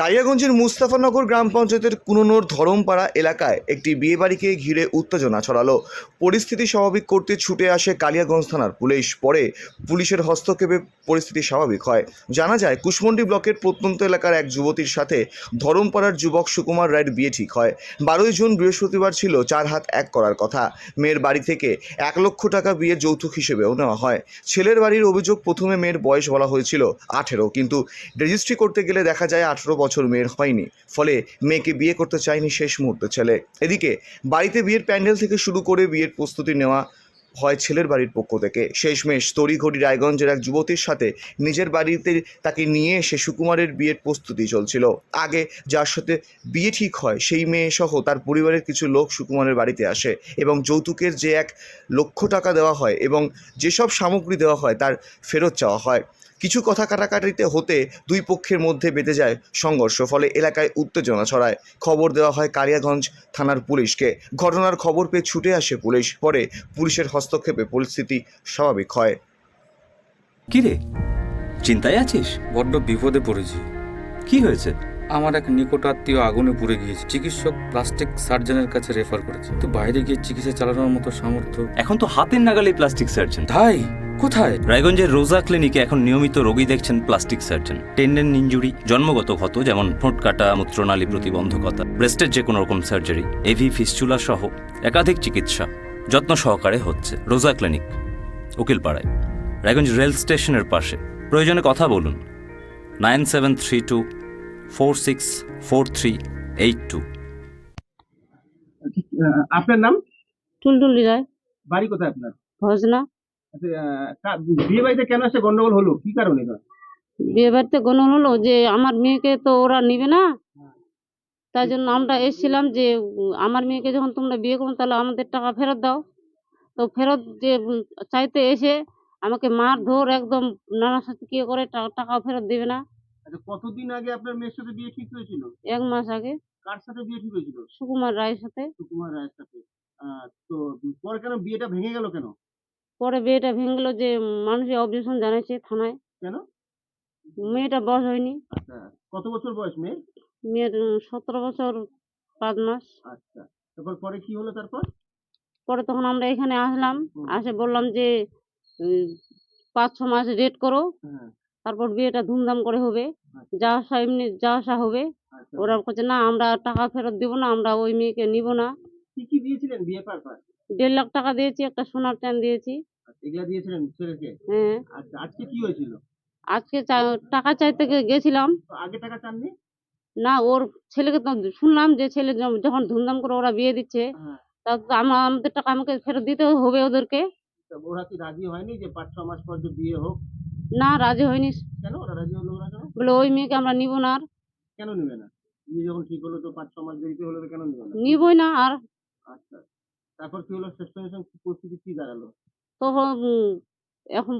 কালিয়াগঞ্জের মুস্তাফানগর গ্রাম পঞ্চায়েতের কুননোর ধরমপাড়া এলাকায় একটি বিয়েবাড়িকে ঘিরে উত্তেজনা ছড়ালো। পরিস্থিতি স্বাভাবিক করতে ছুটে আসে কালিয়াগঞ্জ থানার পুলিশ। পরে পুলিশের হস্তক্ষেপে পরিস্থিতি স্বাভাবিক হয়। জানা যায়, কুশমন্ডি ব্লকের প্রত্যন্ত এলাকার এক যুবতীর সাথে ধরমপাড়ার যুবক সুকুমার রায়ের বিয়ে ঠিক হয়। বারোই জুন বৃহস্পতিবার ছিল চার হাত এক করার কথা। মেয়ের বাড়ি থেকে এক লক্ষ টাকা বিয়ে যৌতুক হিসেবেও নেওয়া হয়। ছেলের বাড়ির অভিযোগ প্রথমে মেয়ের বয়স বলা হয়েছিল আঠেরো, কিন্তু রেজিস্ট্রি করতে গেলে দেখা যায় আঠেরো বছর মেয়ের হয়নি। ফলে মেয়েকে বিয়ে করতে চায়নি শেষ মুহূর্তে ছেলে। এদিকে বাড়িতে বিয়ের প্যান্ডেল থেকে শুরু করে বিয়ের প্রস্তুতি নেওয়া হয় ছেলের বাড়ির পক্ষ থেকে। শেষমেশ তড়িঘড়ি রায়গঞ্জের এক যুবতীর সাথে নিজের বাড়িতে তাকে নিয়ে এসে সুকুমারের বিয়ের প্রস্তুতি চলছিল। আগে যার সাথে বিয়ে ঠিক হয় সেই মেয়ে সহ তার পরিবারের কিছু লোক সুকুমারের বাড়িতে আসে এবং যৌতুকের যে এক লক্ষ টাকা দেওয়া হয় এবং যেসব সামগ্রী দেওয়া হয় তার ফেরত চাওয়া হয়। কিছু কথা কাটাকাটিতে হতে দুই পক্ষের মধ্যে বেঁধে যায় সংঘর্ষ ফলে এলাকায় উত্তেজনা ছড়ায়। খবর দেওয়া হয় কালিয়াগঞ্জ থানার পুলিশকে। ঘটনার খবর পেয়ে ছুটে আসে পুলিশ। পরে পুলিশের হস্তক্ষেপে পরিস্থিতি স্বাভাবিক হয়। কি রে? চিন্তায় আছিস? বড্ড বিপদে পড়েছি। কি হয়েছে? আমার এক নিকট আত্মীয় আগুনে পুড়ে গিয়েছে। চিকিৎসক প্লাস্টিক সার্জনের কাছে রেফার করেছে। তো বাইরে গিয়ে চিকিৎসা চালানোর মতো সামর্থ্য এখন তো হাতের নাগালে প্লাস্টিক সার্জন। তাই? কোথায়? রায়গঞ্জের রোজা ক্লিনিকে এখন নিয়মিত রোগী দেখছেন প্লাস্টিক সার্জন। টেন্ডেন ইঞ্জুরি জন্মগত ক্ষত যেমন ঠোঁট কাটা মূত্রনালী প্রতিবন্ধকতা ব্রেস্টের যে কোনো রকম সার্জারি এভি ফিস্চুলা সহ একাধিক চিকিৎসা যত্ন সহকারে হচ্ছে রোজা ক্লিনিক উকিলপাড়ায়। রায়গঞ্জ রেল স্টেশনের পাশে। প্রয়োজনে কথা বলুন। Nine seven three two four six four three eight two. আপনার নাম? টুলটুলি রায় বাড়ি কোথায় আপনার? ভজনা। বিয়ে বাড়িতে কেন আসে গন্ডগোল হলো? কি কারণে বিয়ে বাড়িতে গণন হলো যে আমার মেয়েকে তো ওরা নিবে না। তাই জন্য আমরা এসেছিলাম যে আমার মেয়েকে যখন তোমরা বিয়ে করো তাহলে আমাদের টাকা ফেরত দাও। তো ফেরত যে চাইতে এসে আমাকে মার ধর একদম নানা সাথে কি করে টা- টাকাও ফেরত দেবে না। আচ্ছা কতদিন আগে আপনার মেয়ের সাথে বিয়ে ঠিক হয়েছিল? এক মাস আগে। কার সাথে বিয়ে ঠিক হয়েছিল? সুকুমার রায়ের সাথে। সুকুমার রায়ের সাথে। তো পরে কেন বিয়েটা ভেঙে গেল কেন? পরে বিয়েটা ভেঙে গেলো যে মানুষে অবজেকশন জানাইছে থানায়। কেন? মেয়েটা বয়স হয়নি। আচ্ছা কত বছর বয়স মেয়ের? মেয়ের সতেরো বছর পাঁচ মাস। আচ্ছা তারপর পরে কি হলো তারপর? পরে তখন আমরা এখানে আসলাম আসে বললাম যে পাঁচ ছ মাস রেট করো। হ্যাঁ। তারপর বিয়েটা ধুমধাম করে হবে। যা আসা এমনি যা আসা হবে। আচ্ছা। ওরা বলছে না আমরা টাকা ফেরত দিব না আমরা ওই মেয়েকে নিব না। কি কি দিয়েছিলেন বিয়ে পারপাস? দেড় লাখ টাকা দিয়েছি একটা সোনার চেন দিয়েছি। এগুলা দিয়েছিলেন ছেলেকে? হ্যাঁ। আচ্ছা আজকে কি হয়েছিল? আজকে চা- টাকা চাইতে গে- গেছিলাম। তো আগে টাকা চাননি? না ওর ছেলেকে তো শুনলাম যে ছেলে য- যখন ধুমধাম করে ওরা বিয়ে দিচ্ছে হ্যাঁ। তা তো আমা- আমাদের টাকা আমাকে ফেরত দিতে হবে ওদেরকে। তা ওরা কি রাজি হয়নি যে পাঁচ ছ মাস পর যে বিয়ে হোক? না রাজি হয়নি। কেন? ওরা রাজি হলো না কেন? বলে ওই মেয়েকে আমরা নিব না আর। কেন নেবে না? বিয়ে যখন ঠিক হলো তো পাঁচ ছ মাস দেরিতে হলো তো কেন নেবে না? নিবই না আর। আচ্ছা। তারপর কি হলো? শেষ পর্যন্ত পরিস্থিতি কি দাঁড়াল? তখন এখন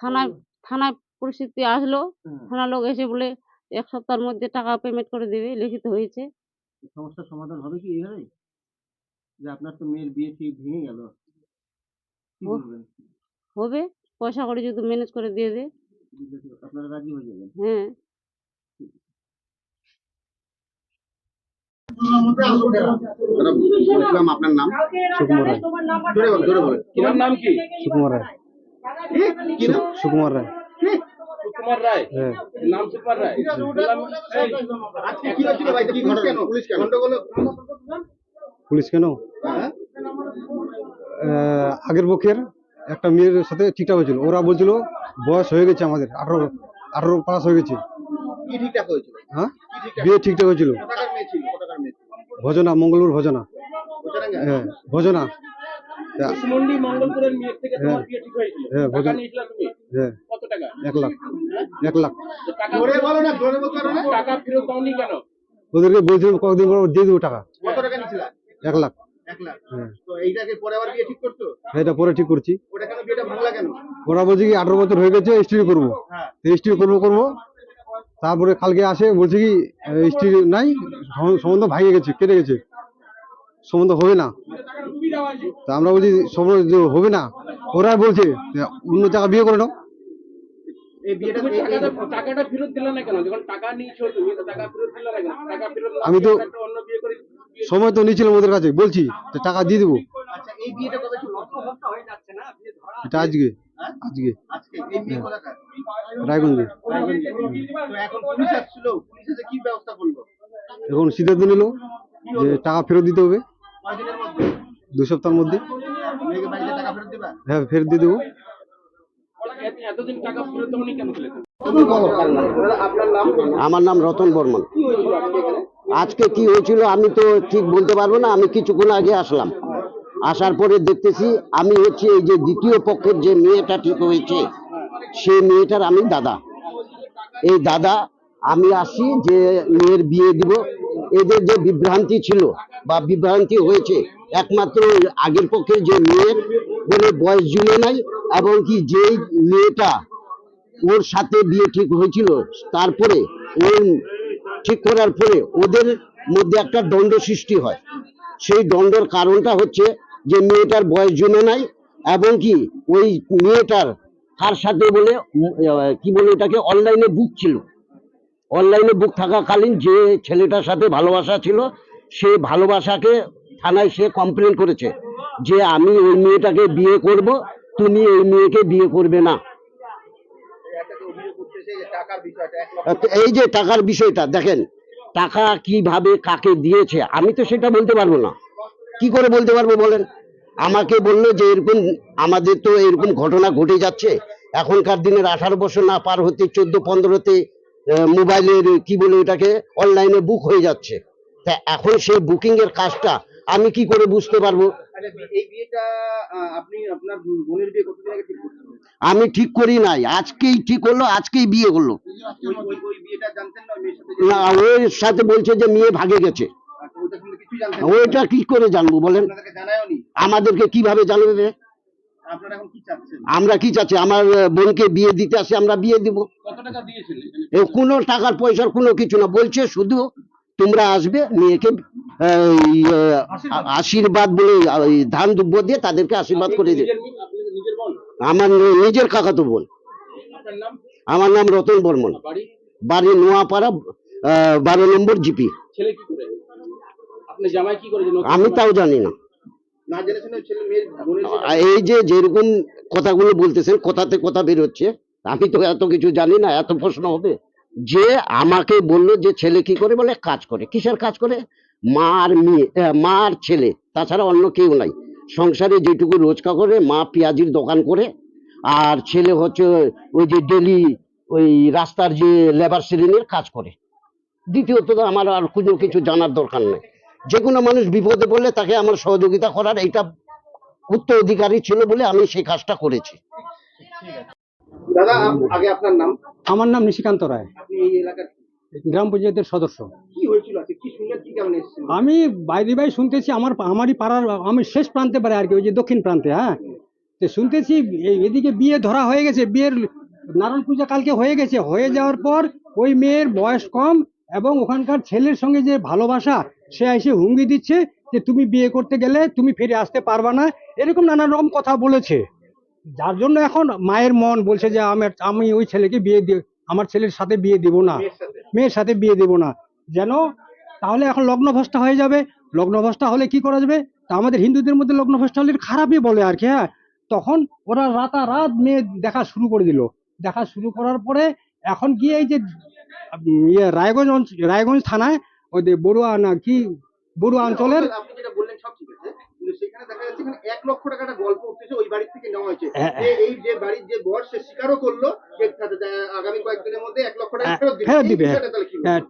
থানায় থানায় পরিস্থিতি আসলো। থানার লোক এসে বলে এক সপ্তাহের মধ্যে টাকা পেমেন্ট করে দেবে লিখিত হয়েছে। সমস্যার সমাধান হবে কি এইভাবে যে আপনার তো মেয়ের বিয়ে ঠিক ভেঙে গেল। হবে। পয়সা করে যদি ম্যানেজ করে দিয়ে দে। আপনারা রাজি হয়ে যাবেন। হ্যাঁ। বলছিলাম আপনার নাম? সুকুমার রায়। ধরে বল ধরে বল। তোমার নাম? কি? সুকুমার রায়। সুকুমার রায়। সুকুমার রায়? হ্যাঁ। নাম সুকুমার রায়? আজকে কি হচ্ছিল বাড়িতে কি ঘটনা? পুলিশ কেন? পুলিশ কেন? হ্যাঁ? আগের পক্ষের একটা মেয়ের সাথে ঠিকঠাক হয়েছিল। ওরা বলছিল বয়স হয়ে গেছে আমাদের আঠারো আঠারো পাস হয়ে গেছে। কি ঠিকঠাক হয়েছিল? হ্যাঁ? বিয়ে ঠিকঠাক হয়েছিল কোথাকার মেয়ে ছিল কোথাকার মেয়ে ছিল ভজনা মঙ্গলপুর ভজনা। হ্যাঁ ভজনা। হ্যাঁ। হ্যাঁ, হ্যাঁ। কত টাকা? এক লাখ। এক লাখ। ওদেরকে বলছিলাম কতদিন পর দিয়ে দেবো টাকা? কত টাকা নিয়েছিল? এক লাখ। হ্যাঁ। তো এইটাকে পরে আবার বিয়ে ঠিক করছ? এটা পরে ঠিক করছি। ওরা বলছে কি আঠারো বছর হয়ে গেছে স্ত্রী করব। হ্যাঁ। স্ত্রী করব করব। তারপরে কালকে আসে বলছে কি স্ত্রী নাই সম- সম্বন্ধ ভাঙে গেছে কেটে গেছে। সম্বন্ধ হবে না। তা আমরা বলছি সম্বন্ধ হবে না ওরা বলছে অন্য জায়গা বিয়ে করে নাও। এই বিয়েটা তুমি এই- এই- টাকাটা টাকাটা ফেরত দিলে না কেন? যখন টাকা নিয়েছো তুমি তো টাকা ফেরত দিলে না কেন? টাকা ফেরত না আমি তো- একটা অন্য বিয়ে করে সময় তো নিয়েছিলাম ওদের কাছে বলছি টাকা দিয়ে দেবো। আচ্ছা এই বিয়েটা কবে ছিল এটা আজকে আজকে। রায়গঞ্জে। এখন সিদ্ধান্ত নিল যে টাকা ফেরত দিতে হবে। কয়দিনের মধ্যে দু সপ্তাহের মধ্যে। হ্যাঁ ফেরত দিয়ে দেবো। আমার নাম রতন বর্মন। আজকে কি হয়েছিল আমি তো ঠিক বলতে পারব না, আমি কিছুক্ষণ আগে আসলাম। আসার পরে দেখতেছি আমি হচ্ছে এই যে দ্বিতীয় পক্ষের যে মেয়েটা ঠিক হয়েছে সেই মেয়েটার আমি দাদা। এই দাদা, আমি আসি যে মেয়ের বিয়ে দিব। এদের যে বিভ্রান্তি ছিল বা বিভ্রান্তি হয়েছে, একমাত্র আগের পক্ষে যে মেয়ের, বলে বয়স জুড়ে নাই, এবং কি যেই মেয়েটা ওর সাথে বিয়ে ঠিক হয়েছিল, তারপরে ওর ঠিক করার পরে ওদের মধ্যে একটা দ্বন্দ্ব সৃষ্টি হয়। সেই দ্বন্দ্বের কারণটা হচ্ছে যে মেয়েটার বয়স জমে নাই, এবং কি ওই মেয়েটার কার সাথে বলে কি বলে এটাকে অনলাইনে বুক ছিল। অনলাইনে বুক থাকাকালীন যে ছেলেটার সাথে ভালোবাসা ছিল, সে ভালোবাসাকে থানায় সে কমপ্লেন করেছে যে, আমি ওই মেয়েটাকে বিয়ে করব, তুমি এই মেয়েকে বিয়ে করবে না। এই যে টাকার বিষয়টা, দেখেন, টাকা কীভাবে কাকে দিয়েছে, আমি তো সেটা বলতে পারব না। কি করে বলতে পারব বলেন? আমাকে বলল যে এরকম আমাদের তো এরকম ঘটনা ঘটে যাচ্ছে। এখনকার দিনের আঠারো বছর না পার হতে চোদ্দ পনেরোতে মোবাইলের কি বলে এটাকে অনলাইনে বুক হয়ে যাচ্ছে। তা এখন সেই বুকিং এর কাজটা আমি কি করে বুঝতে পারব? আমি ঠিক করি নাই। আজকেই ঠিক হলো আজকেই বিয়ে হলো জানতেন না ওর সাথে বলছে যে মেয়ে ভাগে গেছে। আচ্ছা, ওইটা কি করে জানব বলেন? আমাদেরকে কীভাবে জানাবে আমরা কি চাচ্ছি? আমার বোনকে বিয়ে দিতে আসে আমরা বিয়ে দিব। কোনো টাকার পয়সার কোনো কিছু না। বলছে শুধু তোমরা আসবে মেয়েকে আশীর্বাদ। বলে ধান দুব্য দিয়ে তাদেরকে আশীর্বাদ করে দেবে। বোন? আমার নিজের কাকাতো বোন। আপনার নাম? আমার নাম রতন বর্মন। বাড়ি? নোয়াপাড়া বারো নম্বর জিপি। আমি তাও জানি না। এই যে যেরকম কথাগুলো বলতেছেন, কথাতে কথা বেরোচ্ছে আমি তো এত কিছু জানি না, এত প্রশ্ন হবে। যে আমাকে বলল যে ছেলে কি করে বলে? কাজ করে। কিসের কাজ করে? মা আর মেয়ে মা আর ছেলে, তাছাড়া অন্য কেউ নাই। সংসারে যেটুকু রোজগার করে, মা পেঁয়াজির দোকান করে, আর ছেলে হচ্ছে ওই যে ডেলি ওই রাস্তার যে লেবার শ্রেণির কাজ করে। দ্বিতীয়ত আমার আর কোনো কিছু জানার দরকার নেই। যে কোনো মানুষ বিপদে পড়লে তাকে আমার সহযোগিতা করার এইটা উত্তরাধিকারী ছিল বলে আমি সেই কাজটা করেছি। দাদা আগে আপনার নাম? আমার নাম নিশিকান্ত রায়। আপনি এই এলাকার গ্রাম পঞ্চায়েতের সদস্য। কি হয়েছিল আজকে? কি শুনলেন কি কেমন এসেছেন আমি বাইরে বাই শুনতেছি আমার আমারই পাড়ার আমি শেষ প্রান্তে পারে আর কি ওই যে দক্ষিণ প্রান্তে হ্যাঁ? তো শুনতেছি এই এদিকে বিয়ে ধরা হয়ে গেছে বিয়ের নারায়ণ পূজা কালকে হয়ে গেছে। হয়ে যাওয়ার পর ওই মেয়ের বয়স কম এবং ওখানকার ছেলের সঙ্গে যে ভালোবাসা সে এসে হুমকি দিচ্ছে যে তুমি বিয়ে করতে গেলে তুমি ফিরে আসতে পারবা না। এরকম নানা রকম কথা বলেছে। যার জন্য এখন মায়ের মন বলছে যে আমার আমি ওই ছেলেকে বিয়ে দিয়ে আমার ছেলের সাথে বিয়ে দিব না। মেয়ের সাথে। বিয়ে দেব না। যেন তাহলে এখন লগ্নভ্রষ্ট হয়ে যাবে। লগ্নভ্রষ্ট হলে কি করা যাবে? তা আমাদের হিন্দুদের মধ্যে লগ্নভ্রষ্ট হলে খারাপই বলে আর কি হ্যাঁ? তখন ওরা রাতারাত মেয়ে দেখা শুরু করে দিল। দেখা শুরু করার পরে এখন গিয়ে এই যে ইয়ে রায়গঞ্জ রায়গঞ্জ থানায় ওই যে বড়ুয়া না কি? বড়ুয়া অঞ্চলের?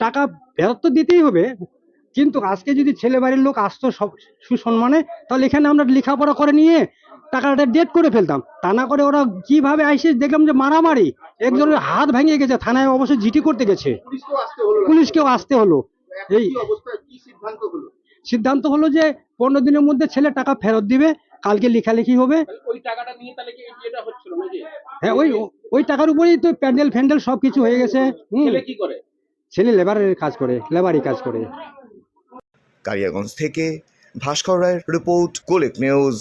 টাকা ফেরত তো দিতেই হবে কিন্তু আজকে যদি ছেলে বাড়ির লোক আসতো সব সুসম্মানে তাহলে এখানে আমরা লেখাপড়া করে নিয়ে টাকাটা ডেট করে ফেলতাম। তা না করে ওরা কীভাবে আইসে দেখলাম যে মারামারি একজনের হাত ভেঙে গেছে থানায় অবশ্যই জিটি করতে গেছে। পুলিশকেও আসতে হলো। এই সিদ্ধান্ত হলো? যে পনেরো দিনের মধ্যে ছেলে টাকা ফেরত দিবে কালকে লেখালেখি হবে। ওই টাকাটা নিয়ে তাহলে কি এই বিয়েটা হচ্ছিল নাকি? হ্যাঁ ওই ওই টাকার উপরেই তো প্যান্ডেল ফ্যান্ডেল সব কিছু হয়ে গেছে। হুম। ছেলে কি করে? লেবারের কাজ করে লেবারই কাজ করে। কালিয়াগঞ্জ থেকে ভাস্কর রায়ের রিপোর্ট কোলেক নিউজ।